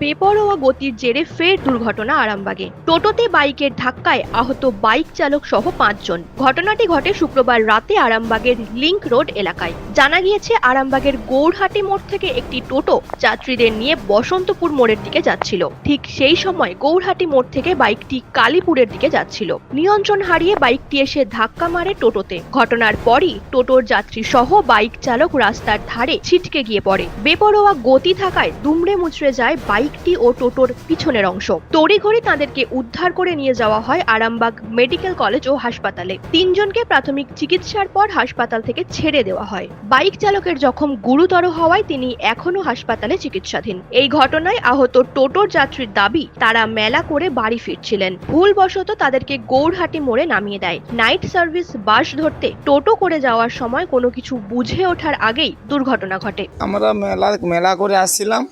বেপরোয়া গতির জেরে ফের দুর্ঘটনা আরামবাগে। টোটোতে বাইকের ধাক্কায় আহত বাইক চালক সহ পাঁচজন। ঘটনাটি ঘটে শুক্রবার রাতে আরামবাগের লিংক রোড এলাকায়। জানা গিয়েছে, আরামবাগের গৌরহাটি মোড় থেকে একটি টোটো যাত্রীদের নিয়ে বসন্তপুর মোড়ের দিকে যাচ্ছিল। ঠিক সেই সময় গৌরহাটি মোড় থেকে বাইকটি কালীপুরের দিকে যাচ্ছিল। নিয়ন্ত্রণ হারিয়ে বাইকটি এসে ধাক্কা মারে টোটোতে। ঘটনার পরই টোটোর যাত্রী সহ বাইক চালক রাস্তার ধারে ছিটকে গিয়ে পড়ে। বেপরোয়া গতি থাকায় দুমড়ে মুচড়ে যায় বাইকটি ও টোটোর পিছনের অংশ। তড়িঘড়ি তাদেরকে উদ্ধার করে নিয়ে যাওয়া হয় আরামবাগ মেডিকেল কলেজ ও হাসপাতালে। তিনজনকে প্রাথমিক চিকিৎসার পর হাসপাতাল থেকে ছেড়ে দেওয়া হয়। বাইক চালকের জখম গুরুতর হওয়ায় তিনি এখনও হাসপাতালে চিকিৎসাধীন। এই ঘটনায় আহত টোটোর যাত্রীর দাবি, তারা মেলা করে বাড়ি ফিরছিলেন। ভুলবশত তাদেরকে গৌরহাটি মোড়ে নামিয়ে দেয়। নাইট সার্ভিস বাস ধরতে টোটো করে যাওয়ার সময় কোনো কিছু বুঝে ওঠার আগেই দুর্ঘটনা ঘটে। আমরা মেলা মেলা করে আসছিলাম।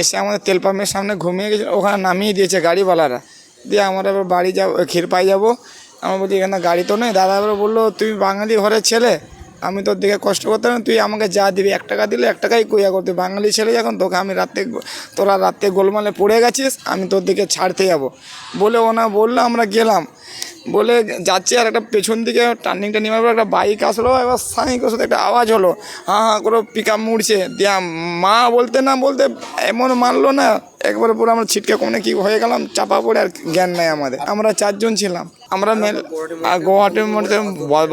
এসে আমাদের তেল পাম্পের সামনে ঘুমিয়ে গেছিল, ওখানে নামিয়ে দিয়েছে গাড়িওয়ালারা। দিয়ে আমরা এবার বাড়ি যাব ক্ষীরপাই যাব। আমরা বলছি, এখানে গাড়ি তো নেই। দাদা এবার বলল তুমি বাঙালি ঘরের ছেলে, আমি তোর দিকে কষ্ট করতে না, তুই আমাকে যা দিবি, এক টাকা দিলে এক টাকাই কুইয়া করতে। বাঙালি ছেলে যখন, তোকে আমি রাত্রে তোরা রাত্রে গোলমালে পড়ে গেছিস, আমি তোর দিকে ছাড়তে যাব। বলে ওনা বলল, আমরা গেলাম। বলে যাচ্ছে আর একটা পেছন দিকে টার্নিংটা নেওয়ার পর একটা বাইক আসলো, এবার সাইকেল সাথে একটা আওয়াজ হলো। হাঁ হাঁ করে পিক আপ মুড়ছে। দিয়া মা বলতে না বলতে এমন মারলো না, একবার পুরো আমরা ছিটকে কোনে কি হয়ে গেলাম, চাপা পড়ে আর জ্ঞান নাই আমাদের। আমরা চারজন ছিলাম। আমরা গুয়াহাটির মধ্যে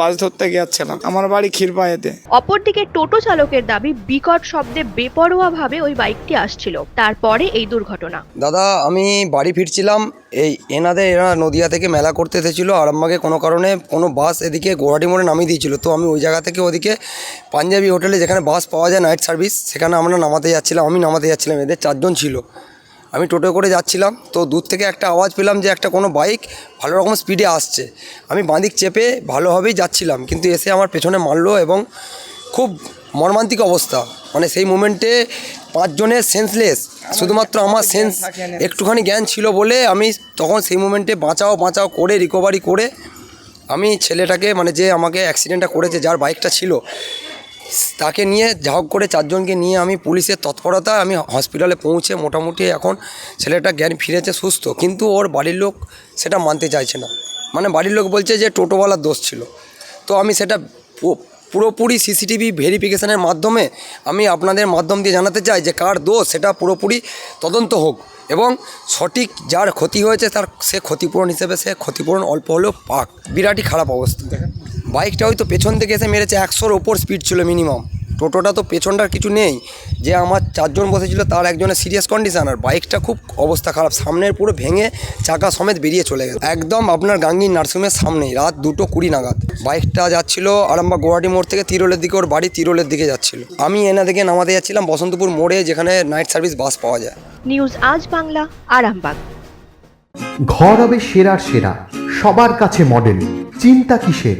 বাস ধরতে গিয়েছিলাম। আমার বাড়ি ক্ষীরপায়েতে অপরদিকে টোটো চালকের দাবি বিকট শব্দে বেপরোয়াভাবে ওই বাইকটি আসছিল। তারপরে এই দুর্ঘটনা। দাদা আমি বাড়ি ফিরছিলাম। এই এনাদের এরা নদিয়া থেকে মেলা করতে এসেছিল। আরামবাগে কোনো কারণে কোনো বাস এদিকে গোয়াহাটি মোড়ে নামিয়ে দিয়েছিল। তো আমি ওই জায়গা থেকে ওদিকে পাঞ্জাবি হোটেলে যেখানে বাস পাওয়া যায় নাইট সার্ভিস সেখানে আমরা নামাতে যাচ্ছিলাম। আমি নামাতে যাচ্ছিলাম। এদের চারজন ছিল। আমি টোটো করে যাচ্ছিলাম তো দূর থেকে একটা আওয়াজ পেলাম যে একটা কোনো বাইক ভালো রকম স্পিডে আসছে। আমি বাঁদিক চেপে ভালোভাবেই যাচ্ছিলাম কিন্তু এসে আমার পেছনে মারলো এবং খুব মর্মান্তিক অবস্থা। মানে সেই মুমেন্টে পাঁচজনের সেন্সলেস শুধুমাত্র আমার সেন্স একটুখানি জ্ঞান ছিল বলে আমি তখন সেই মুমেন্টে বাঁচাও বাঁচাও করে রিকভারি করে আমি ছেলেটাকে মানে যে আমাকে অ্যাক্সিডেন্টটা করেছে যার বাইকটা ছিল তাকে নিয়ে যা করে চারজনকে নিয়ে আমি পুলিশের তৎপরতা আমি হসপিটালে পৌঁছে মোটামুটি এখন ছেলেটা জ্ঞান ফিরেছে, সুস্থ। কিন্তু ওর বাড়ির লোক সেটা মানতে চাইছে না। মানে বাড়ির লোক বলছে যে টোটোওয়ালার দোষ ছিল। তো আমি সেটা পুরোপুরি সিসিটিভি ভেরিফিকেশনের মাধ্যমে আমি আপনাদের মাধ্যম দিয়ে জানাতে চাই যে কার দোষ, সেটা পুরোপুরি তদন্ত হোক এবং সঠিক যার ক্ষতি হয়েছে তার সে ক্ষতিপূরণ হিসেবে সে ক্ষতিপূরণ অল্প হলেও পাক। বিরাটই খারাপ অবস্থা। বাইকটা হয়তো পেছন থেকে এসে মেরেছে একশোর ওপর স্পিড ছিল মিনিমাম টোটোটা তো পেছনটার কিছু নেই। যে আমার চারজন বসেছিল তার একজনের সিরিয়াস কন্ডিশন আর বাইকটা খুব অবস্থা খারাপ। সামনের পুরো ভেঙে চাকা সমেত বেরিয়ে চলে গেছে। একদম আপনার গাঙ্গি নার্সিংহোমের সামনেই রাত দুটো কুড়ি নাগাদ। বাইকটা যাচ্ছিল আরামবাগ গুয়াহাটি মোড় থেকে তিরোলের দিকে ওর বাড়ি তিরোলের দিকে যাচ্ছিল। আমি এনা থেকে নামাতে যাচ্ছিলাম বসন্তপুর মোড়ে যেখানে নাইট সার্ভিস বাস পাওয়া যায়। নিউজ আজ বাংলা আরামবাগ। ঘর হবে সেরার সেরা সবার কাছে মডেল চিন্তা কিসের?